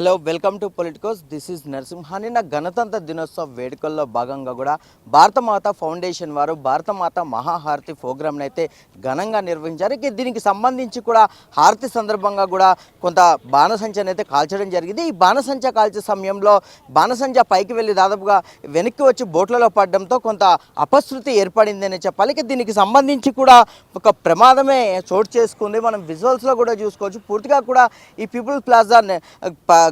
Hello welcome to Politicos this is Narasimha నిన్న గణతంత్ర దినోత్సవ వేడుకల్లో భాగంగా కూడా భారతమాత ఫౌండేషన్ వారు భారతమాత మహాహారతి ప్రోగ్రామ్ని అయితే ఘనంగా నిర్వహించారు. ఇక దీనికి సంబంధించి కూడా హారతి సందర్భంగా కూడా కొంత బాణసంచని అయితే కాల్చడం జరిగింది. ఈ బాణసంచ కాల్చే సమయంలో బాణసంచ పైకి వెళ్ళి దాదాపుగా వెనక్కి వచ్చి బోట్లలో పడడంతో కొంత అపశృతి ఏర్పడిందని చెప్పాలి. ఇక దీనికి సంబంధించి కూడా ఒక ప్రమాదమే చోటు చేసుకుంది. మనం విజువల్స్లో కూడా చూసుకోవచ్చు. పూర్తిగా కూడా ఈ పీపుల్ ప్లాజా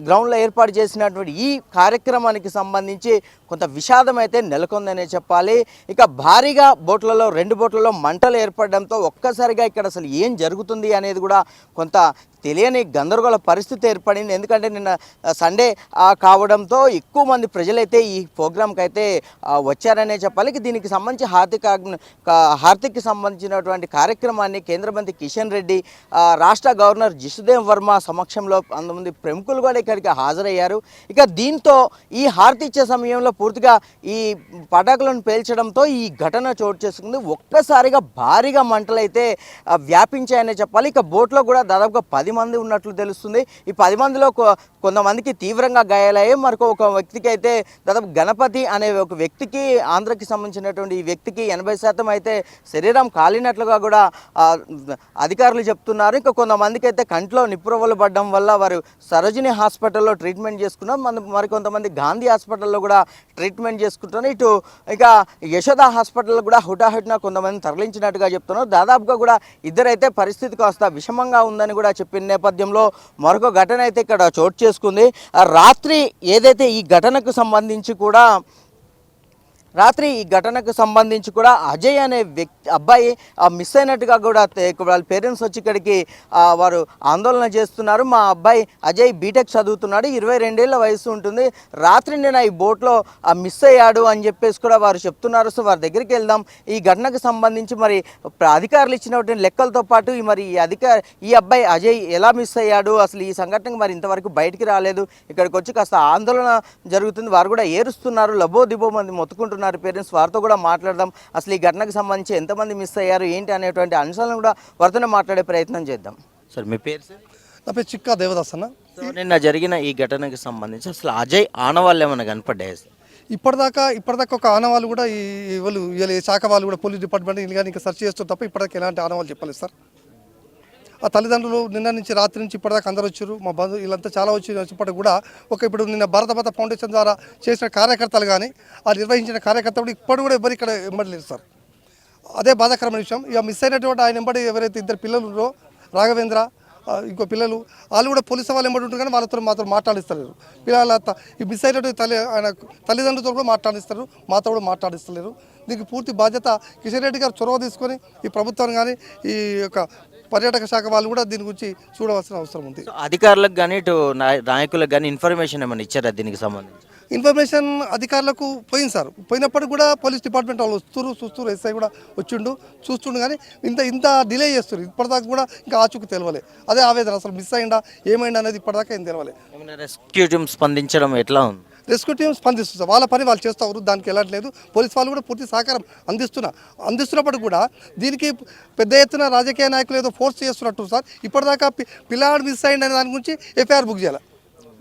గ్రౌండ్లో ఏర్పాటు చేసినటువంటి ఈ కార్యక్రమానికి సంబంధించి కొంత విషాదం అయితే నెలకొందనే చెప్పాలి. ఇక భారీగా బోట్లలో రెండు బోట్లలో మంటలు ఏర్పడడంతో ఒక్కసారిగా ఇక్కడ అసలు ఏం జరుగుతుంది అనేది కూడా కొంత తెలియని గందరగోళ పరిస్థితి ఏర్పడింది. ఎందుకంటే నిన్న సండే కావడంతో ఎక్కువ మంది ప్రజలైతే ఈ ప్రోగ్రాంకి అయితే వచ్చారనే చెప్పాలి. దీనికి సంబంధించి హార్దిక హార్దిక్కి సంబంధించినటువంటి కార్యక్రమాన్ని కేంద్ర మంత్రి కిషన్ రెడ్డి రాష్ట్ర గవర్నర్ జిసుదేవ్ వర్మ సమక్షంలో అంతమంది ప్రముఖులు కూడా ఇక్కడికి హాజరయ్యారు. ఇక దీంతో ఈ హారతి ఇచ్చే సమయంలో పూర్తిగా ఈ పటాకులను పేల్చడంతో ఈ ఘటన చోటు చేసుకుంది. ఒక్కసారిగా భారీగా మంటలైతే వ్యాపించాయనే చెప్పాలి. ఇక బోట్లో కూడా దాదాపుగా పది పది మంది ఉన్నట్లు తెలుస్తుంది. ఈ పది మందిలో కొ- కొంతమందికి తీవ్రంగా గాయాలయ్యాయి మరొక ఒక వ్యక్తికి అయితే దాదాపు గణపతి అనే ఒక వ్యక్తికి ఆంధ్రకి సంబంధించినటువంటి ఈ వ్యక్తికి ఎనభై శాతం అయితే శరీరం కాలినట్లుగా కూడా అధికారులు చెప్తున్నారు. ఇంకా కొంతమందికి అయితే కంట్లో నిప్పురవ్వలు పడడం వల్ల వారు సరోజిని హాస్పిటల్లో ట్రీట్మెంట్ చేసుకున్నారు. మన మరికొంతమంది గాంధీ హాస్పిటల్లో కూడా ట్రీట్మెంట్ చేసుకుంటున్నారు. ఇటు ఇక యశోద హాస్పిటల్ కూడా హుటాహుటిన కొంతమంది తరలించినట్టుగా చెప్తున్నారు. దాదాపుగా కూడా ఇద్దరైతే పరిస్థితి కాస్త విషమంగా ఉందని కూడా చెప్పిన నేపథ్యంలో మరొక ఘటన అయితే ఇక్కడ చోటు చేసుకుంది. ఆ రాత్రి ఏదైతే ఈ ఘటనకు సంబంధించి కూడా రాత్రి ఈ ఘటనకు సంబంధించి కూడా అజయ్ అనే వ్యక్తి అబ్బాయి ఆ, మిస్ అయినట్టుగా కూడా వాళ్ళ పేరెంట్స్ వచ్చి ఇక్కడికి వారు ఆందోళన చేస్తున్నారు. మా అబ్బాయి అజయ్ బీటెక్ చదువుతున్నాడు. ఇరవై రెండేళ్ళ వయసు ఉంటుంది. రాత్రి నేను ఈ బోట్లో మిస్ అయ్యాడు అని చెప్పేసి కూడా వారు చెప్తున్నారు. సో వారి దగ్గరికి వెళ్దాం. ఈ ఘటనకు సంబంధించి మరి అధికారులు ఇచ్చినటువంటి లెక్కలతో పాటు మరి ఈ అధికార ఈ అబ్బాయి అజయ్ ఎలా మిస్ అయ్యాడు? అసలు ఈ సంఘటన మరి ఇంతవరకు బయటికి రాలేదు. ఇక్కడికి వచ్చి కాస్త ఆందోళన జరుగుతుంది. వారు కూడా ఏరుస్తున్నారు. లబో దిబో మంది మొత్తుకుంటున్నారు. పేరెంట్స్ వారితో కూడా మాట్లాడదాం. అసలు ఈ ఘటనకు సంబంధించి ఎంతమంది మిస్ అయ్యారు? ఏంటి అనేటువంటి అంశాలను కూడా వారితోనే మాట్లాడే ప్రయత్నం చేద్దాం. సార్ మీ పేరు సార్? నా పేరు చిక్కా దేవదాస్ అన్న. నిన్న జరిగిన ఈ ఘటనకు సంబంధించి అసలు అజయ్ ఆనవాళ్ళు ఏమైనా కనపడ్డాయి సార్? ఇప్పటిదాకా ఇప్పటిదాకా ఒక ఆనవాళ్ళు కూడా ఈ వాళ్ళు వీళ్ళ శాఖ వాళ్ళు కూడా పోలీస్ డిపార్ట్మెంట్ కానీ ఇంకా సెర్చ్ చేస్తారు తప్ప ఇప్పటిదాకా ఎలాంటి ఆనవాళ్ళు చెప్పలేదు సార్. ఆ తల్లిదండ్రులు నిన్న నుంచి రాత్రి నుంచి ఇప్పటిదాకా అందరూ వచ్చారు. మా బంధువు వీళ్ళంతా చాలా వచ్చి వచ్చినప్పటికి కూడా ఒక ఇప్పుడు నిన్న భారత మాత ఫౌండేషన్ ద్వారా చేసిన కార్యకర్తలు కానీ ఆ నిర్వహించిన కార్యకర్తలు కూడా ఇప్పటి కూడా ఎవరు ఇక్కడ ఇమ్మడలేదు సార్? అదే బాధాకరమైన విషయం. ఇక మిస్ అయినటువంటి ఆయన వెంబడి ఎవరైతే ఇద్దరు పిల్లలు ఉన్నారో రాఘవేంద్ర ఇంకో పిల్లలు వాళ్ళు కూడా పోలీసు వాళ్ళు వెంబడి ఉంటారు కానీ వాళ్ళతో మాత్రం మాట్లాడిస్తలేరు. పిల్లల ఈ మిస్ అయినటువంటి తల్లి ఆయన తల్లిదండ్రులతో కూడా మాట్లాడిస్తారు మాతో కూడా మాట్లాడిస్తలేరు. దీనికి పూర్తి బాధ్యత కిషన్ రెడ్డి గారు చొరవ తీసుకొని ఈ ప్రభుత్వం కానీ ఈ యొక్క పర్యాటక శాఖ వాళ్ళు కూడా దీని గురించి చూడవలసిన అవసరం ఉంది. అధికారులకు కానీ ఇటు నాయ- నాయకులకు కానీ ఇన్ఫర్మేషన్ ఏమైనా ఇచ్చారా దీనికి సంబంధించి? ఇన్ఫర్మేషన్ అధికారులకు పోయింది సార్. పోయినప్పటికి కూడా పోలీస్ డిపార్ట్మెంట్ వాళ్ళు వస్తున్నారు చూస్తున్నారు ఎస్ఐ కూడా వచ్చిండు చూస్తుండు కానీ ఇంత ఇంత డిలే చేస్తారు ఇప్పటిదాకా కూడా ఇంకా ఆచూకు తెలవలే. అదే ఆవేదన అసలు మిస్ అయిందా ఏమైందా అనేది ఇప్పటిదాకా ఏం తెలవలే. ఏమైనా రెస్క్యూ టీమ్ స్పందించడం ఎట్లా ఉంది? రెస్క్యూ టీమ్ స్పందిస్తుంది వాళ్ళ పని వాళ్ళు చేస్తారు దానికి వెళ్ళట్లేదు పోలీస్ వాళ్ళు కూడా పూర్తి సహకారం అందిస్తున్నా. అందిస్తున్నప్పుడు కూడా దీనికి పెద్ద ఎత్తున రాజకీయ నాయకులు ఏదో ఫోర్స్ చేస్తున్నట్టు సార్. ఇప్పటిదాకా పి- పిల్లాడు మిస్ అయింది అనే దాని గురించి ఎఫ్ఐఆర్ బుక్ చేయాలి.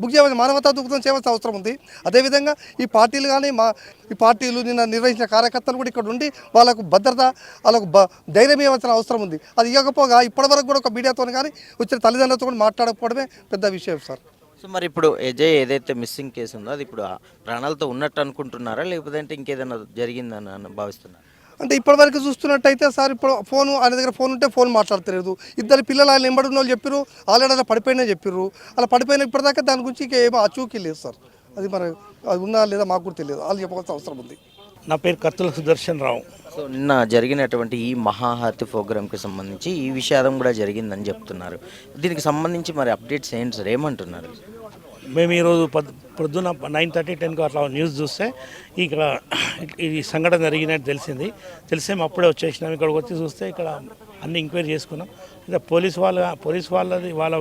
బుక్ చేయాలి మానవతా దూకుతం చేయవలసిన అవసరం ఉంది. అదేవిధంగా ఈ పార్టీలు కానీ మా ఈ పార్టీలు నిన్న నిర్వహించిన కార్యకర్తలు కూడా ఇక్కడ ఉండి వాళ్ళకు భద్రత వాళ్ళకు బ ధైర్యం ఇవ్వాల్సిన అవసరం ఉంది. అది ఇవ్వకపోగా ఇప్పటివరకు కూడా ఒక మీడియాతో కానీ వచ్చిన తల్లిదండ్రులతో కూడా మాట్లాడకపోవడమే పెద్ద విషయం సార్. సో మరి ఇప్పుడు అజయ్ ఏదైతే మిస్సింగ్ కేసు ఉందో అది ఇప్పుడు ప్రాణాలతో ఉన్నట్టు అనుకుంటున్నారా? లేకపోతే ఇంకేదైనా జరిగిందని అని భావిస్తున్నారా? అంటే ఇప్పటివరకు చూస్తున్నట్టయితే సార్ ఇప్పుడు ఫోన్ ఆయన దగ్గర ఫోన్ ఉంటే ఫోన్ మాట్లాడతలేదు. ఇద్దరు పిల్లలు ఆయన ఎంబడి ఉన్న వాళ్ళు చెప్పారు ఆల్రెడీ అలా పడిపోయినా చెప్పారు అలా పడిపోయిన ఇప్పటిదాకా దాని గురించి ఇంకా ఏమో అచూకీ లేదు సార్. అది మరి అది ఉన్నా లేదా మాకు కూడా తెలియదు. వాళ్ళు చెప్పవలసిన అవసరం ఉంది. నా పేరు కత్తుల సుదర్శన్ రావు. సో నిన్న జరిగినటువంటి ఈ మహాహారతి ప్రోగ్రామ్కి సంబంధించి ఈ విషాదం కూడా జరిగిందని చెప్తున్నారు. దీనికి సంబంధించి మరి అప్డేట్స్ ఏంటి సార్? ఏమంటున్నారు? మేము ఈరోజు పొద్దు పొద్దున నైన్ థర్టీ టెన్కి అట్లా న్యూస్ చూస్తే ఇక్కడ ఈ సంఘటన జరిగినట్టు తెలిసింది. తెలిసే మేము అప్పుడే వచ్చేసినాం. ఇక్కడికి వచ్చి చూస్తే ఇక్కడ అన్ని ఎంక్వైరీ చేసుకున్నాం. అయితే పోలీస్ వాళ్ళ పోలీస్ వాళ్ళది వాళ్ళ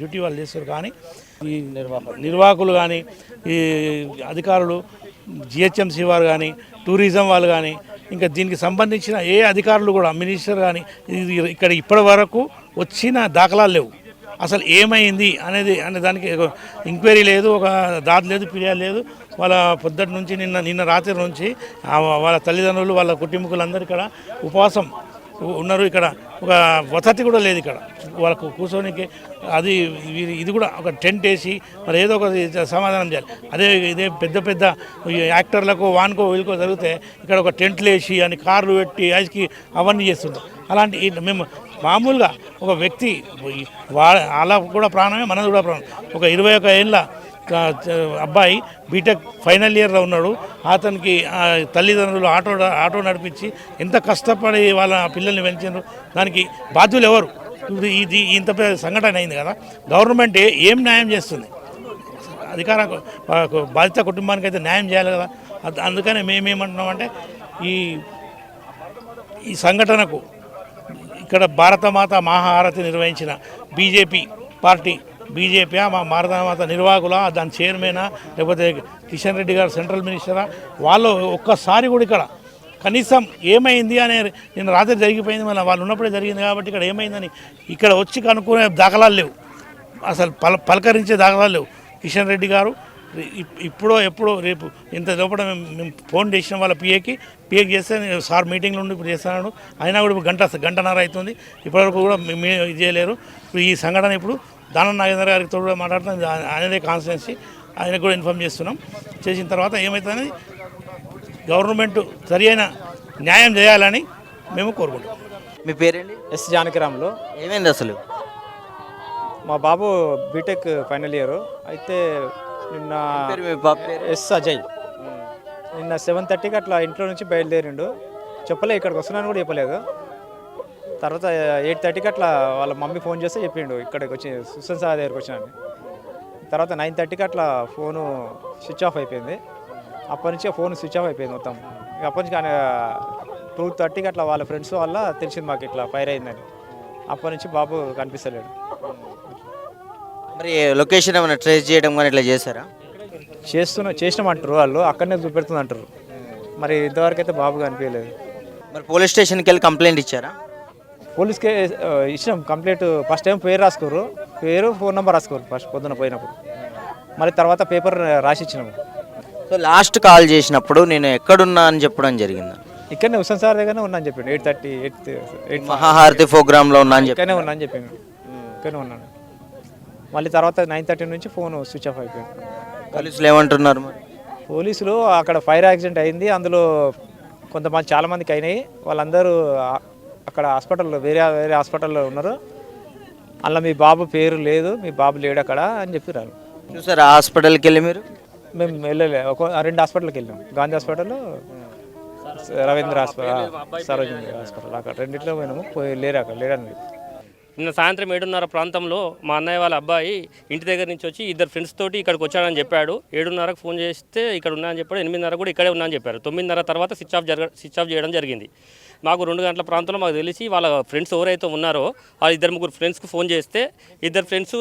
డ్యూటీ వాళ్ళు చేస్తారు కానీ ఈ నిర్వాహకులు కానీ ఈ అధికారులు జిహెచ్ఎంసీ వారు కానీ టూరిజం వాళ్ళు కానీ ఇంకా దీనికి సంబంధించిన ఏ అధికారులు కూడా మినిస్టర్ కానీ ఇక్కడ ఇప్పటి వరకు వచ్చిన దాఖలాలు లేవు. అసలు ఏమైంది అనేది అనే దానికి ఇంక్వైరీ ఎంక్వైరీ లేదు ఒక దాది లేదు ఫిర్యాదు లేదు. వాళ్ళ పొద్దుటి నుంచి నిన్న నిన్న రాత్రి నుంచి వాళ్ళ తల్లిదండ్రులు వాళ్ళ కుటుంబకులందరూ ఇక్కడ ఉపవాసం ఉన్నారు ఇక్కడ. ఒక వసతి కూడా లేదు ఇక్కడ. వాళ్ళకు కూర్చోనికి అది ఇది- ఇది కూడా ఒక టెంట్ వేసి మరి ఏదో ఒక సమాధానం చేయాలి. అదే ఇదే పెద్ద పెద్ద యాక్టర్లకు వానుకో వీలుకో జరిగితే ఇక్కడ ఒక టెంట్లు వేసి అని కార్లు పెట్టి ఐస్కి అవన్నీ చేస్తుంటాం అలాంటి మేము మామూలుగా ఒక వ్యక్తి వాళ్ళ వా అలా కూడా ప్రాణమే మనది కూడా ప్రాణం. ఒక ఇరవై ఒక ఏళ్ళ అబ్బాయి బీటెక్ ఫైనల్ ఇయర్లో ఉన్నాడు. అతనికి తల్లిదండ్రులు ఆటో ఆటో నడిపించి ఎంత కష్టపడి వాళ్ళ పిల్లల్ని పెంచారు దానికి బాధ్యులు ఎవరు? ఇప్పుడు ఇది ఇంత పెద్ద సంఘటన అయింది కదా. గవర్నమెంట్ ఏం న్యాయం చేస్తుంది? అధికార బాధిత కుటుంబానికి అయితే న్యాయం చేయాలి కదా. అందుకనే మేమేమంటున్నామంటే ఈ ఈ సంఘటనకు ఇక్కడ భారతమాత మహాహారతి నిర్వహించిన బీజేపీ పార్టీ బీజేపీ మా మారదామాత నిర్వాహకుల దాని చైర్మనా లేకపోతే కిషన్ రెడ్డి గారు సెంట్రల్ మినిస్టరా? వాళ్ళు ఒక్కసారి కూడా ఇక్కడ కనీసం ఏమైంది అనే నేను రాత్రి జరిగిపోయింది. మళ్ళీ వాళ్ళు ఉన్నప్పుడే జరిగింది కాబట్టి ఇక్కడ ఏమైందని ఇక్కడ వచ్చి కనుక్కునే దాఖలాలు లేవు. అసలు పల పలకరించే దాఖలాలు లేవు. కిషన్ రెడ్డి గారు ఇప్పుడో ఎప్పుడో రేపు ఇంత లోపల మేము ఫోన్ చేసిన వాళ్ళ పిఏకి. పిఏకి చేస్తే నేను సార్ మీటింగ్లో ఉండి ఇప్పుడు చేస్తున్నాడు అయినా కూడా ఇప్పుడు గంట గంటన్నర అవుతుంది. ఇప్పటివరకు కూడా మేము ఇది చేయలేరు. ఈ సంఘటన ఇప్పుడు దానం నాగేంద్ర గారికి తోడు కూడా మాట్లాడుతున్నాం. ఆయనదే కాన్స్టిట్యున్సీ ఆయనకు కూడా ఇన్ఫామ్ చేస్తున్నాం. చేసిన తర్వాత ఏమవుతుందని గవర్నమెంట్ సరి అయిన న్యాయం చేయాలని మేము కోరుకుంటాం మీ పేరేంటి? ఎస్ జానకిరామ్లో. ఏమైంది అసలు? మా బాబు బీటెక్ ఫైనల్ ఇయర్. అయితే నిన్న ఎస్ అజయ్. నిన్న సెవెన్ థర్టీకి అట్లా ఇంట్లో నుంచి బయలుదేరిండు. చెప్పలే ఇక్కడికి వస్తున్నాను కూడా చెప్పలేదు. తర్వాత ఎయిట్ థర్టీకి అట్లా వాళ్ళ మమ్మీ ఫోన్ చేస్తే చెప్పిండు ఇక్కడికి వచ్చి సుసన్ సార్ దగ్గరికి వచ్చినాను తర్వాత నైన్ థర్టీకి అట్లా ఫోను స్విచ్ ఆఫ్ అయిపోయింది. అప్పటి నుంచి ఫోన్ స్విచ్ ఆఫ్ అయిపోయింది మొత్తం. అప్పటి నుంచి టూ థర్టీకి అట్లా వాళ్ళ ఫ్రెండ్స్ వల్ల తెలిసింది మాకు ఇట్లా ఫైర్ అయిందని. అప్పటి నుంచి బాబు కనిపిస్తలేడు. మరి లొకేషన్ ఏమైనా ట్రేస్ చేయడం కానీ ఇట్లా చేశారా? చేస్తున్న చేసినామంటారు వాళ్ళు అక్కడనే చూపెడుతుంది అంటారు. మరి ఇంతవరకు అయితే బాబు కనిపించలేదు. మరి పోలీస్ స్టేషన్కి వెళ్ళి కంప్లైంట్ ఇచ్చారా? పోలీస్కి ఇచ్చినాం. కంప్లీట్ ఫస్ట్ టైం పేరు రాసుకోరు. పేరు ఫోన్ నెంబర్ రాసుకోరు ఫస్ట్ పొద్దున పోయినప్పుడు. మళ్ళీ తర్వాత పేపర్ రాసి ఇచ్చినాము సో లాస్ట్ కాల్ చేసినప్పుడు నేను ఎక్కడున్నా అని చెప్పడం జరిగింది? ఇక్కడనే హుస్సేన్ సార్ దగ్గరనే ఉన్నా అని చెప్పిండు. ఎయిట్ థర్టీ ఎయిట్ ఎయిట్ మహాహారతి ప్రోగ్రాంలో ఉన్నా అని చెప్పి ఇక్కడనే ఉన్నా అని చెప్పిండు. ఇక్కడనే ఉన్నాను. మళ్ళీ తర్వాత నైన్ థర్టీ నుంచి ఫోన్ స్విచ్ ఆఫ్ అయిపోయింది. పోలీసులు ఏమంటున్నారు మరి? పోలీసులు అక్కడ ఫైర్ యాక్సిడెంట్ అయింది. అందులో కొంతమంది చాలామందికి అయినాయి. వాళ్ళందరూ అక్కడ హాస్పిటల్లో వేరే వేరే హాస్పిటల్లో ఉన్నారు. అలా మీ బాబు పేరు లేదు మీ బాబు లేడు అక్కడ అని చెప్పిరారు. చూసారా హాస్పిటల్కి వెళ్ళి మీరు? మేము వెళ్ళలే ఒక రెండు హాస్పిటల్కి వెళ్ళాం. Gandhi hospital Ravindra hospital Sarojini hospital అక్కడ రెండిట్లో పోయినాము. పోయి లేరు అక్కడ లేరని నిన్న సాయంత్రం ఏడున్నర ప్రాంతంలో మా అన్నయ్య వాళ్ళ అబ్బాయి ఇంటి దగ్గర నుంచి వచ్చి ఇద్దరు ఫ్రెండ్స్ తోటి ఇక్కడికి వచ్చాడని చెప్పాడు. ఏడున్నరకు ఫోన్ చేస్తే ఇక్కడ ఉన్నా అని చెప్పాడు ఎనిమిదిన్నర కూడా ఇక్కడే ఉన్నా అని చెప్పారు. తొమ్మిదిన్నర తర్వాత స్విచ్ ఆఫ్ జరగ స్విచ్ ఆఫ్ చేయడం జరిగింది. మాకు రెండు గంటల ప్రాంతంలో మాకు తెలిసి వాళ్ళ ఫ్రెండ్స్ ఎవరైతే ఉన్నారో వాళ్ళ ఇద్దరు ముగ్గురు ఫ్రెండ్స్కి ఫోన్ చేస్తే ఇద్దరు ఫ్రెండ్స్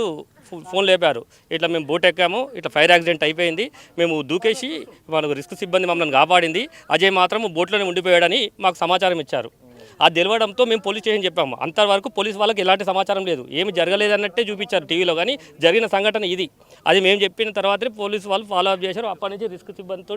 ఫోన్ లేపారు. ఇట్లా మేము బోట్ ఎక్కాము ఇట్లా ఫైర్ యాక్సిడెంట్ అయిపోయింది. మేము దూకేసి వాళ్ళకు రిస్క్ సిబ్బంది మమ్మల్ని కాపాడింది. అజయ్ మాత్రం బోట్లోనే ఉండిపోయాడని మాకు సమాచారం ఇచ్చారు. అది తెలియడంతో మేము పోలీస్ స్టేషన్ చెప్పాము. అంతవరకు పోలీస్ వాళ్ళకి ఎలాంటి సమాచారం లేదు. ఏమి జరగలేదు అన్నట్టే చూపించారు టీవీలో కానీ జరిగిన సంఘటన ఇది. అది మేము చెప్పిన తర్వాతే పోలీసు వాళ్ళు ఫాలో అప్ చేశారు. అప్పటి నుంచి రిస్క్ సిబ్బందితో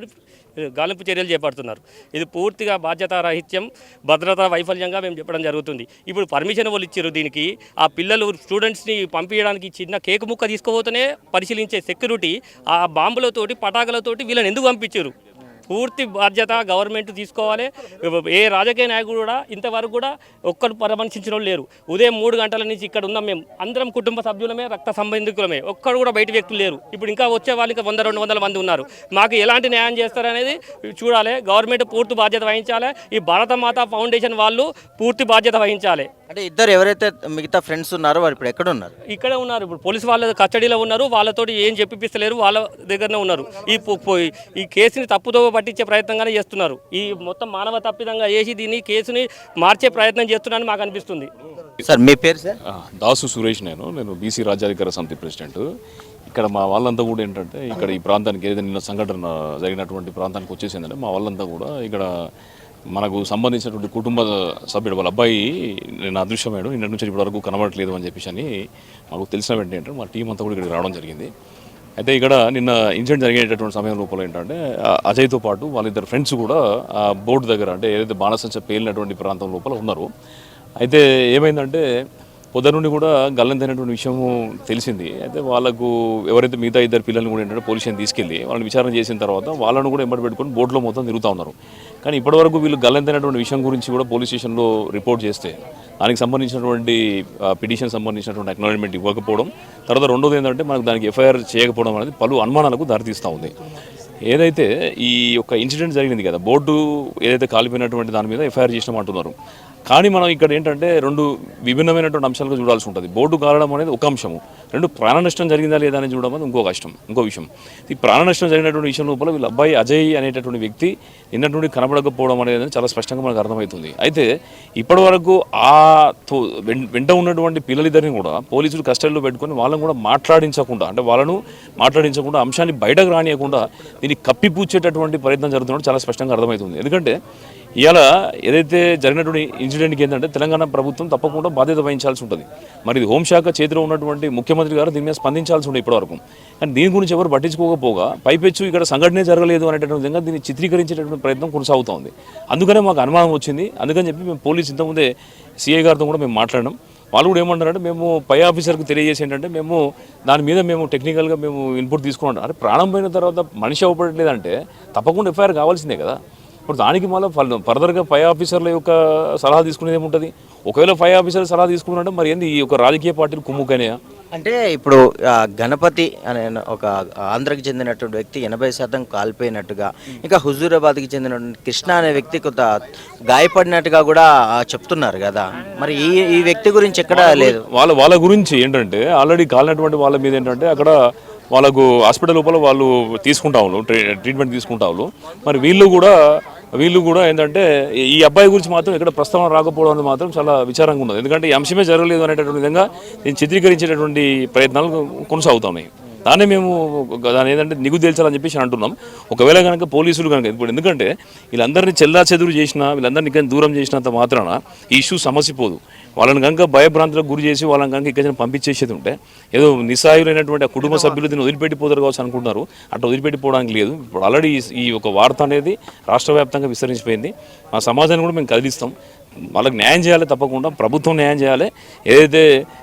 గాలింపు చర్యలు చేపడుతున్నారు. ఇది పూర్తిగా బాధ్యత రహిత్యం భద్రతా వైఫల్యంగా మేము చెప్పడం జరుగుతుంది. ఇప్పుడు పర్మిషన్ వాళ్ళు ఇచ్చారు దీనికి. ఆ పిల్లలు స్టూడెంట్స్ని పంపించడానికి చిన్న కేక్ ముక్క తీసుకుపోతేనే పరిశీలించే సెక్యూరిటీ ఆ బాంబులతోటి పటాకులతోటి వీళ్ళని ఎందుకు పంపించారు? పూర్తి బాధ్యత గవర్నమెంట్ తీసుకోవాలి. ఏ రాజకీయ నాయకుడు కూడా ఇంతవరకు కూడా ఒక్కరు పరామర్శించిన లేరు. ఉదయం మూడు గంటల నుంచి ఇక్కడ ఉన్నాం మేము. అందరం కుటుంబ సభ్యులమే రక్త సంబంధికులమే. ఒక్కరు కూడా బయట వ్యక్తులు లేరు. ఇప్పుడు ఇంకా వచ్చే వాళ్ళు ఇంకా వంద రెండు వందల మంది ఉన్నారు. మాకు ఎలాంటి న్యాయం చేస్తారనేది చూడాలి. గవర్నమెంట్ పూర్తి బాధ్యత వహించాలి. ఈ భారత మాత ఫౌండేషన్ వాళ్ళు పూర్తి బాధ్యత వహించాలి. అంటే ఇద్దరు ఎవరైతే మిగతా ఫ్రెండ్స్ ఉన్నారో వారు ఇప్పుడు ఎక్కడ ఉన్నారు? ఇక్కడే ఉన్నారు. ఇప్పుడు పోలీసు వాళ్ళ కస్టడీలో ఉన్నారు. వాళ్ళతోటి ఏం చెప్పిస్తలేరు వాళ్ళ దగ్గరనే ఉన్నారు. ఈ ఈ కేసుని తప్పుదో పట్టించే ప్రయత్నంగానే చేస్తున్నారు. ఈ మొత్తం మానవ తప్పిదంగా చేసి దీన్ని కేసుని మార్చే ప్రయత్నం చేస్తున్నారని మాకు అనిపిస్తుంది. సార్ మీ పేరు సార్? దాసు సురేష్ నేను. నేను బీసీ రాజ్యాధికార సమితి ప్రెసిడెంట్. ఇక్కడ మా వాళ్ళంతా కూడా ఏంటంటే ఇక్కడ ఈ ప్రాంతానికి ఏదైనా నిన్న సంఘటన జరిగినటువంటి ప్రాంతానికి వచ్చేసిందంటే మా వాళ్ళంతా కూడా ఇక్కడ మనకు సంబంధించినటువంటి కుటుంబ సభ్యుడు వాళ్ళ అబ్బాయి నేను అదృశ్యమాడు నిన్న నుంచి ఇప్పటి వరకు కనబడట్లేదు అని చెప్పేసి అని మాకు తెలిసిన వెంటనే ఏంటంటే మా టీం అంతా కూడా ఇక్కడికి రావడం జరిగింది. అయితే ఇక్కడ నిన్న ఇన్సిడెంట్ జరిగేటటువంటి సమయం లోపల ఏంటంటే అజయ్తో పాటు వాళ్ళిద్దరు ఫ్రెండ్స్ కూడా ఆ బోర్డు దగ్గర అంటే ఏదైతే బాణసంచ పేలినటువంటి ప్రాంతం లోపల ఉన్నారు. అయితే ఏమైందంటే పొద్దు నుండి కూడా గల్లంతైనటువంటి విషయము తెలిసింది. అయితే వాళ్ళకు ఎవరైతే మిగతా ఇద్దరు పిల్లల్ని కూడా ఏంటంటే పోలీస్ తీసుకెళ్ళి వాళ్ళని విచారణ చేసిన తర్వాత వాళ్ళను కూడా ఎంబడి పెట్టుకొని బోట్లో మొత్తం తిరుగుతూ ఉన్నారు. కానీ ఇప్పటివరకు వీళ్ళు గల్లంతైనటువంటి విషయం గురించి కూడా పోలీస్ స్టేషన్లో రిపోర్ట్ చేస్తే దానికి సంబంధించినటువంటి పిటిషన్ సంబంధించినటువంటి అక్నాలజ్మెంట్ ఇవ్వకపోవడం తర్వాత రెండోది ఏంటంటే మనకు దానికి ఎఫ్ఐఆర్ చేయకపోవడం అనేది పలు అనుమానాలకు దారితీస్తూ ఉంది. ఏదైతే ఈ యొక్క ఇన్సిడెంట్ జరిగింది కదా బోర్డు ఏదైతే కాలిపోయినటువంటి దాని మీద ఎఫ్ఐఆర్ చేసినామంటున్నారు కానీ మనం ఇక్కడ ఏంటంటే రెండు విభిన్నమైనటువంటి అంశాలుగా చూడాల్సి ఉంటుంది. బోర్డు కాలడం అనేది ఒక అంశము. రెండు ప్రాణ నష్టం జరిగిందా లేదా అని చూడడం అనేది ఇంకో కష్టం ఇంకో విషయం. ఈ ప్రాణ నష్టం జరిగినటువంటి విషయం లోపల వీళ్ళ అబ్బాయి అజయ్ అనేటటువంటి వ్యక్తి నిన్నటువంటి కనబడకపోవడం అనేది చాలా స్పష్టంగా మనకు అర్థమవుతుంది. అయితే ఇప్పటి వరకు ఆ తో- వెంట ఉన్నటువంటి పిల్లలిద్దరిని కూడా పోలీసులు కస్టడీలో పెట్టుకొని వాళ్ళని కూడా మాట్లాడించకుండా అంటే వాళ్ళను మాట్లాడించకుండా అంశాన్ని బయటకు రానియకుండా దీన్ని కప్పిపూచేటటువంటి ప్రయత్నం జరుగుతున్నట్టు చాలా స్పష్టంగా అర్థమవుతుంది. ఎందుకంటే ఇవాళ ఏదైతే జరిగినటువంటి ఇన్సిడెంట్కి ఏంటంటే తెలంగాణ ప్రభుత్వం తప్పకుండా బాధ్యత వహించాల్సి ఉంటుంది. మరి ఇది హోంశాఖ చేతిలో ఉన్నటువంటి ముఖ్యమంత్రి గారు దీని మీద స్పందించాల్సి ఉండే ఇప్పటివరకు. కానీ దీని గురించి ఎవరు పట్టించుకోకపోగా పైపెచ్చు ఇక్కడ సంఘటనే జరగలేదు అనేటటువంటి విధంగా దీన్ని చిత్రీకరించేటటువంటి ప్రయత్నం కొనసాగుతోంది. అందుకనే మాకు అనుమానం వచ్చింది. అందుకని చెప్పి మేము పోలీస్ ఇంతకుముందే సిఐ గారితో కూడా మేము మాట్లాడినాం. వాళ్ళు కూడా ఏమంటారంటే మేము పై ఆఫీసర్కి తెలియజేసి ఏంటంటే మేము దాని మీద మేము టెక్నికల్గా మేము ఇన్పుట్ తీసుకున్నాం. అంటే ప్రాణం పోయిన తర్వాత మనిషి అవ్వట్లేదంటే తప్పకుండా ఎఫ్ఐఆర్ కావాల్సిందే కదా. ఇప్పుడు దానికి మళ్ళీ ఫర్దర్గా పై ఆఫీసర్ల యొక్క సలహా తీసుకునేది ఏముంటుంది? ఒకవేళ పై ఆఫీసర్ సలహా తీసుకున్నారంటే మరి ఏంది ఈ యొక్క రాజకీయ పార్టీలు కుమ్ముకైనాయా? అంటే ఇప్పుడు గణపతి అనే ఒక ఆంధ్రకి చెందినటువంటి వ్యక్తి ఎనభై శాతం కాలిపోయినట్టుగా ఇంకా హుజూరాబాద్కి చెందినటువంటి కృష్ణ అనే వ్యక్తి కొంత గాయపడినట్టుగా కూడా చెప్తున్నారు కదా. మరి ఈ ఈ వ్యక్తి గురించి ఎక్కడా లేదు. వాళ్ళ వాళ్ళ గురించి ఏంటంటే ఆల్రెడీ కాలినటువంటి వాళ్ళ మీద ఏంటంటే అక్కడ వాళ్ళకు హాస్పిటల్ లోపల వాళ్ళు తీసుకుంటా ట్రీట్మెంట్ తీసుకుంటా మరి వీళ్ళు కూడా వీళ్ళు కూడా ఏంటంటే ఈ అబ్బాయి గురించి మాత్రం ఇక్కడ ప్రస్తావన రాకపోవడం అనేది మాత్రం చాలా విచారంగా ఉన్నది. ఎందుకంటే ఈ అంశమే జరగలేదు అనేటటువంటి విధంగా నేను చిత్రీకరించేటటువంటి ప్రయత్నాలు కొనసాగుతున్నాయి. దాన్ని మేము దాని ఏంటంటే నిగు తేల్చాలని చెప్పేసి అంటున్నాం. ఒకవేళ కనుక పోలీసులు కనుక ఇప్పుడు ఎందుకంటే వీళ్ళందరినీ చెల్లా చెదురు చేసినా వీళ్ళందరినీ ఇక్కడ దూరం చేసినంత మాత్రాన ఈ ఇష్యూ సమసిపోదు. వాళ్ళని కనుక భయభ్రాంతులకు గురి చేసి వాళ్ళని కనుక ఇక్కడ పంపించేసేది ఉంటే ఏదో నిస్సాయులైనటువంటి ఆ కుటుంబ సభ్యులు దీన్ని వదిలిపెట్టిపోతారు కావచ్చు అనుకుంటున్నారు. అట్లా వదిలిపెట్టిపోవడానికి లేదు. ఇప్పుడు ఆల్రెడీ ఈ- ఈ ఒక వార్త అనేది రాష్ట్ర వ్యాప్తంగా విస్తరించిపోయింది. మా సమాజాన్ని కూడా మేము కదిలిస్తాం. వాళ్ళకి న్యాయం చేయాలి తప్పకుండా ప్రభుత్వం న్యాయం చేయాలి. ఏదైతే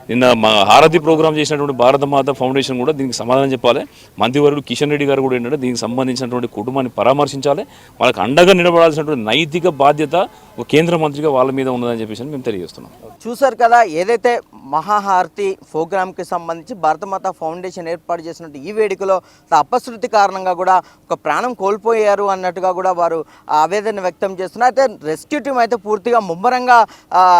నిన్న మా హారతి ప్రోగ్రామ్ చేసినటువంటి భారత మాత ఫౌండేషన్ కూడా దీనికి సమాధానం చెప్పాలి. మంత్రివర్యుడు కిషన్ రెడ్డి గారు కూడా ఏంటంటే దీనికి సంబంధించినటువంటి కుటుంబాన్ని పరామర్శించాలి. వాళ్ళకి అండగా నిలబడాల్సినటువంటి నైతిక బాధ్యత ఒక కేంద్ర మంత్రిగా వాళ్ళ మీద ఉన్నదని చెప్పేసి మేము తెలియజేస్తున్నాం. చూశారు కదా ఏదైతే మహాహారతి ప్రోగ్రామ్కి సంబంధించి భారతమాత ఫౌండేషన్ ఏర్పాటు చేసినట్టు ఈ వేడుకలో అపశృతి కారణంగా కూడా ఒక ప్రాణం కోల్పోయారు అన్నట్టుగా కూడా వారు ఆవేదన వ్యక్తం చేస్తున్నారు. అయితే రెస్క్యూ టీం అయితే పూర్తిగా ముమ్మరంగా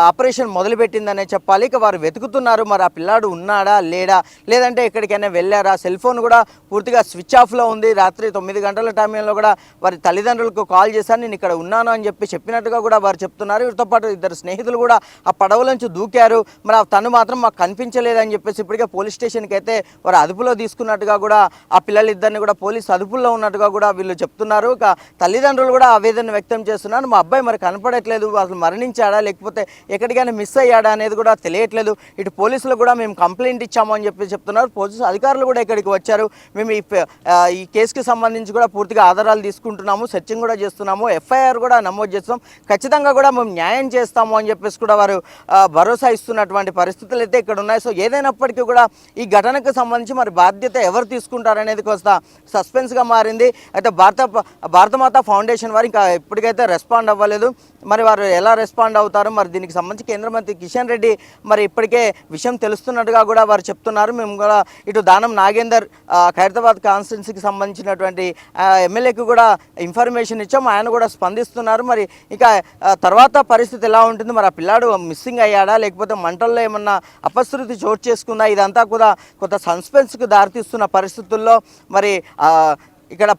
ఆపరేషన్ మొదలుపెట్టిందనే చెప్పాలి. ఇక వారు వెతుకుతున్నారు. మరి ఆ పిల్లాడు ఉన్నాడా? లేడా? లేదంటే ఎక్కడికైనా వెళ్ళారా? సెల్ ఫోన్ కూడా పూర్తిగా స్విచ్ ఆఫ్లో ఉంది. రాత్రి తొమ్మిది గంటల టైంలో కూడా వారి తల్లిదండ్రులకు కాల్ చేశాను. నేను ఇక్కడ ఉన్నాను అని చెప్పి చెప్పినట్టుగా కూడా వారు చెప్తున్నారు. వీరితో పాటు ఇద్దరు స్నేహితులు కూడా ఆ పడవలోంచి దూకారు. మరి తను మాత్రం మాకు కనిపించలేదని చెప్పేసి ఇప్పటికే పోలీస్ స్టేషన్కి అయితే వారు అదుపులో తీసుకున్నట్టుగా కూడా ఆ పిల్లలిద్దరిని కూడా పోలీస్ అదుపులో ఉన్నట్టుగా కూడా వీళ్ళు చెప్తున్నారు. ఇక తల్లిదండ్రులు కూడా ఆవేదన వ్యక్తం చేస్తున్నారు. మా అబ్బాయి మరి కనపడట్లేదు. అసలు మరణించాడా లేకపోతే ఎక్కడికైనా మిస్ అయ్యాడా అనేది కూడా తెలియట్లేదు. ఇటు పోలీసులు కూడా మేము కంప్లైంట్ ఇచ్చాము అని చెప్పి చెప్తున్నారు. పోలీసు అధికారులు కూడా ఇక్కడికి వచ్చారు. మేము ఈ ఈ కేసుకి సంబంధించి కూడా పూర్తిగా ఆధారాలు తీసుకుంటున్నాము సెర్చింగ్ కూడా చేస్తున్నాము ఎఫ్ఐఆర్ కూడా నమోదు చేస్తాం ఖచ్చితంగా కూడా మేము న్యాయం చేస్తాము అని చెప్పేసి కూడా వారు భరోసా ఇస్తున్నటువంటి పరిస్థితులు అయితే ఇక్కడ ఉన్నాయి. సో ఏదైనప్పటికీ కూడా ఈ ఘటనకు సంబంధించి మరి బాధ్యత ఎవరు తీసుకుంటారనేది కొంత సస్పెన్స్గా మారింది. అయితే భారత భారతమాత ఫౌండేషన్ వారు ఇంకా ఇప్పటికైతే రెస్పాండ్ అవ్వలేదు మరి వారు ఎలా రెస్పాండ్ అవుతారు. మరి దీనికి సంబంధించి కేంద్ర మంత్రి కిషన్ రెడ్డి మరి ఇప్పటికే విషయం తెలుస్తున్నట్టుగా కూడా వారు చెప్తున్నారు. మేము కూడా ఇటు దానం నాగేందర్ ఖైరతాబాద్ కాన్స్టిట్యున్సీకి సంబంధించినటువంటి ఎమ్మెల్యేకి కూడా ఇన్ఫర్మేషన్ ఇచ్చాం ఆయన కూడా స్పందిస్తున్నారు. మరి ఇక తర్వాత పరిస్థితి ఎలా ఉంటుంది? మరి ఆ పిల్లాడు మిస్సింగ్ అయ్యాడా? లేకపోతే మంటల్లో ఏమన్నా అపశృతి చోటు చేసుకుందా? ఇదంతా కూడా కొంత సస్పెన్స్కి దారితీస్తున్న పరిస్థితుల్లో మరి ఇక్కడ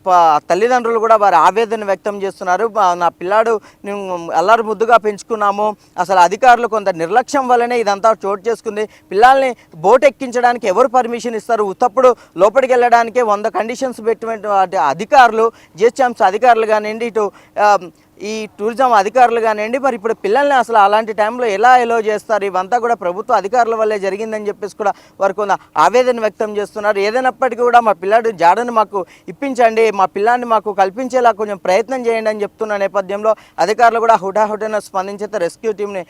తల్లిదండ్రులు కూడా వారి ఆవేదన వ్యక్తం చేస్తున్నారు. నా పిల్లాడు మేము అల్లరి ముద్దుగా పెంచుకున్నాము. అసలు అధికారులు కొంత నిర్లక్ష్యం వల్లనే ఇదంతా చోటు చేసుకుంది. పిల్లల్ని బోట్ ఎక్కించడానికి ఎవరు పర్మిషన్ ఇస్తారు? ఉత్తప్పుడు లోపలికి వెళ్ళడానికి వంద కండిషన్స్ పెట్టినటువంటి అధికారులు జిహెచ్ఎంసీ అధికారులు కానివ్వండి ఇటు ఈ టూరిజం అధికారులు కానివ్వండి మరి ఇప్పుడు పిల్లల్ని అసలు అలాంటి టైంలో ఎలా ఎలో చేస్తారు? ఇవంతా కూడా ప్రభుత్వ అధికారుల వల్లే జరిగిందని చెప్పేసి కూడా వారు కొంత ఆవేదన వ్యక్తం చేస్తున్నారు. ఏదైనప్పటికీ కూడా మా పిల్లాడు జాడను మాకు ఇప్పించండి మా పిల్లాన్ని మాకు కల్పించేలా కొంచెం ప్రయత్నం చేయండి అని చెప్తున్న నేపథ్యంలో అధికారులు కూడా హుటాహుటిన స్పందించి రెస్క్యూ టీంని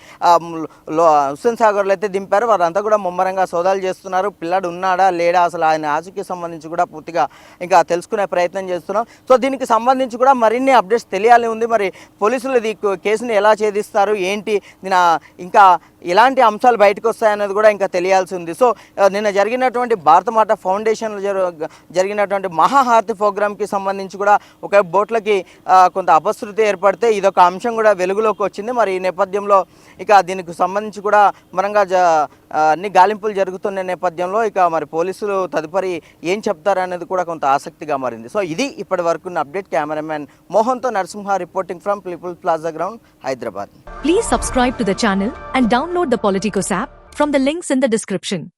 లో హుస్సేన్ సాగర్లో అయితే దింపారు. వారంతా కూడా ముమ్మరంగా సోదాలు చేస్తున్నారు. పిల్లాడు ఉన్నాడా లేడా? అసలు ఆయన ఆచూకీ సంబంధించి కూడా పూర్తిగా ఇంకా తెలుసుకునే ప్రయత్నం చేస్తున్నాం. సో దీనికి సంబంధించి కూడా మరిన్ని అప్డేట్స్ తెలియాలి ఉంది. మరి పోలీసులు ఇది కేసుని ఎలా ఛేదిస్తారు? ఏంటి? దీని ఇంకా ఇలాంటి అంశాలు బయటకు వస్తాయనేది కూడా ఇంకా తెలియాల్సి ఉంది. సో నిన్న జరిగినటువంటి భారతమాత ఫౌండేషన్లో జరిగినటువంటి మహాహారతి ప్రోగ్రామ్కి సంబంధించి కూడా ఒక బోట్లకి కొంత అపశృతి ఏర్పడితే ఇదొక అంశం కూడా వెలుగులోకి వచ్చింది. మరి ఈ నేపథ్యంలో ఇక దీనికి సంబంధించి కూడా మరంగా అన్ని గాలింపులు జరుగుతున్న నేపథ్యంలో ఇక మరి పోలీసులు తదుపరి ఏం చెప్తారనేది కూడా కొంత ఆసక్తిగా మారింది. సో ఇది ఇప్పటి వరకు update. Cameraman మోహన్తో Narasimha reporting from people plaza ground Hyderabad. Please subscribe to the channel and down download the Politicos app from the links in the description.